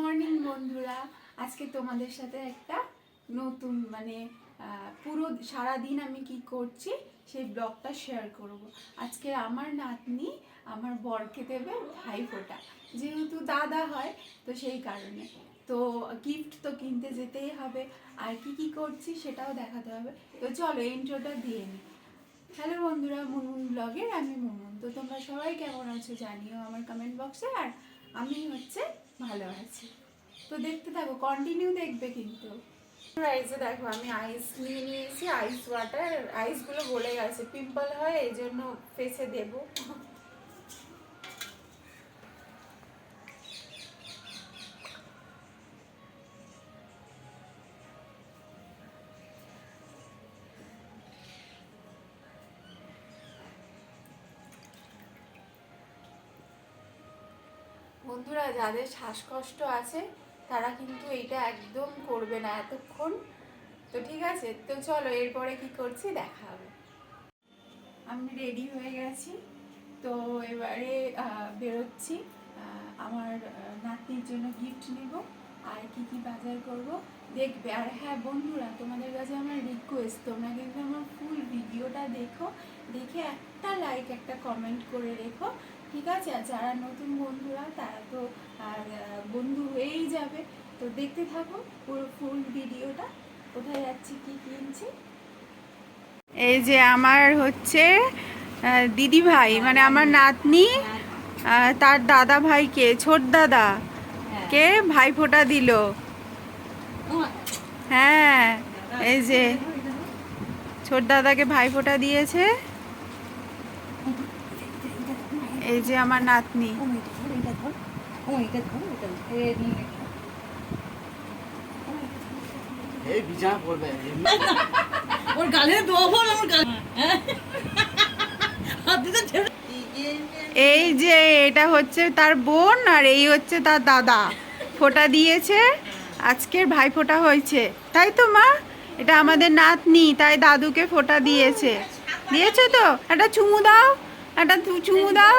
Morning বন্ধুরা। আজকে তোমাদের সাথে একটা নতুন মানে পুরো সারা দিন আমি কি করছি সেই ব্লগটা শেয়ার করব। আজকে আমার নাতনি আমার বরকে দেবে ভাই ফোটা। যেহেতু দাদা হয়, তো সেই কারণে। তো গিফট তো কিনতে যেতেই হবে। আর কি কি করছি সেটাও দেখাতে হবে। তো চলো ইন্ট্রোটা দিয়ে নিই হ্যালো বন্ধুরা, মুনমুন ব্লগের, আমি মুনমুন। তো তোমরা সবাই কেমন আছো জানিও আমার কমেন্ট বক্সে আর আমি হচ্ছে ভালো আছি। তো দেখতে থাকো কন্টিনিউ দেখবে কিন্তু। রাইসে দেখো, আমি আইস নিয়ে নিয়েছি আইস ওয়াটার আইসগুলো গলে গেছে। পিম্পল হয় এই জন্য ফেসে দেবো। বন্ধুরা, যাদের শ্বাসকষ্ট আছে, তারা কিন্তু এইটা একদম করবে না এতক্ষণ। তো ঠিক আছে, তো চলো এরপরে কি করছি দেখা হবে। আমি রেডি হয়ে গেছি। তো এবারে বেরোচ্ছি। আমার নাতনির জন্য গিফট নেব। আর কি কি বাজার করব দেখবে। আর হ্যাঁ বন্ধুরা, তোমাদের কাছে আমার রিকোয়েস্ট তোমরা কিন্তু আমার ফুল ভিডিওটা দেখো। দেখে একটা লাইক একটা কমেন্ট করে রেখো। ঠিক আছে? আর যারা নতুন বন্ধুরা তারা তো আর বন্ধু হয়েই যাবে। তো দেখতে থাকো পুরো ফুল ভিডিওটা। কোথায় যাচ্ছি কি কিনছি? এই যে আমার হচ্ছে দিদি ভাই মানে আমার নাতনি তার দাদা ভাইকে ছোট দাদা কে ভাই ফোঁটা দিল হ্যাঁ এই যে ছোট দাদাকে ভাই ফোঁটা দিয়েছে। এই যে আমার নাতনি। এই ছেড়ে এই যে এটা হচ্ছে তার বোন আর এই হচ্ছে তার দাদা। ফোঁটা দিয়েছে। আজকের ভাই ফোঁটা হয়েছে। তাই তো মা? এটা আমাদের নাতনি তাই দাদুকে ফোঁটা দিয়েছে। দিয়েছে তো? একটা চুমু দাও। একটা চুমু দাও।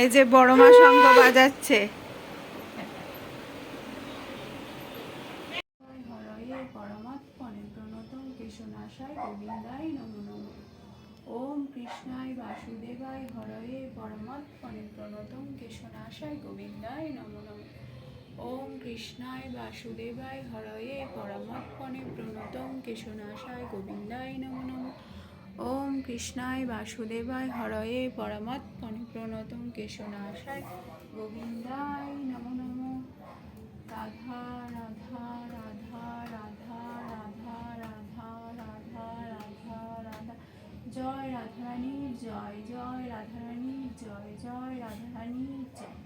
এই যে বড় মা শঙ্খ বাজাচ্ছে। ওম কৃষ্ণায় বাসুদেবায় হরয়ে পরমাত্মনে প্রণতম কেশনাশায় গোবিন্দায় নমো নমঃ। ওম কৃষ্ণায় বাসুদেবায় হরয়ে পরমাত্মনে কেশনাশায় গোবিন্দায় নমো নমঃ। ওম কৃষ্ণায় বাসুদেবায় হরয়ে পরমাত্মনে প্রণতম কেশনাশায় গোবিন্দায় নমো নমঃ। রাধা রাধা রাধা রাধা রাধা রাধা রাধা রাধা রাধা। জয় রাধারানীর জয় জয় রাধারানীর জয় জয় রাধারানীর জয়।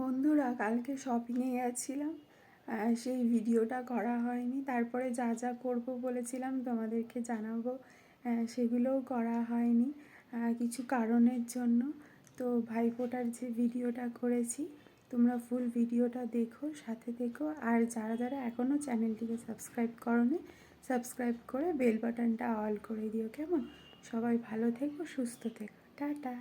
বন্ধুরা, কালকে শপিংয়ে গেছিলাম। সেই ভিডিওটা করা হয়নি। তারপরে যা যা করব বলেছিলাম তোমাদেরকে জানাব। সেগুলোও করা হয়নি। কিছু কারণের জন্য। তো ভাইফোঁটার যে ভিডিওটা করেছি, তোমরা ফুল ভিডিওটা দেখো, সাথে দেখো আর যারা যারা এখনও চ্যানেলটিকে সাবস্ক্রাইব করনি সাবস্ক্রাইব করে বেল বাটনটা অল করে দিও, কেমন? সবাই ভালো থেকো, সুস্থ থেকো। টাটা!